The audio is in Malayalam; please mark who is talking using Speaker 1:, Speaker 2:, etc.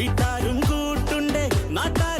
Speaker 1: വീട്ടാരും കൂട്ടുണ്ടേ നാട്ടാരും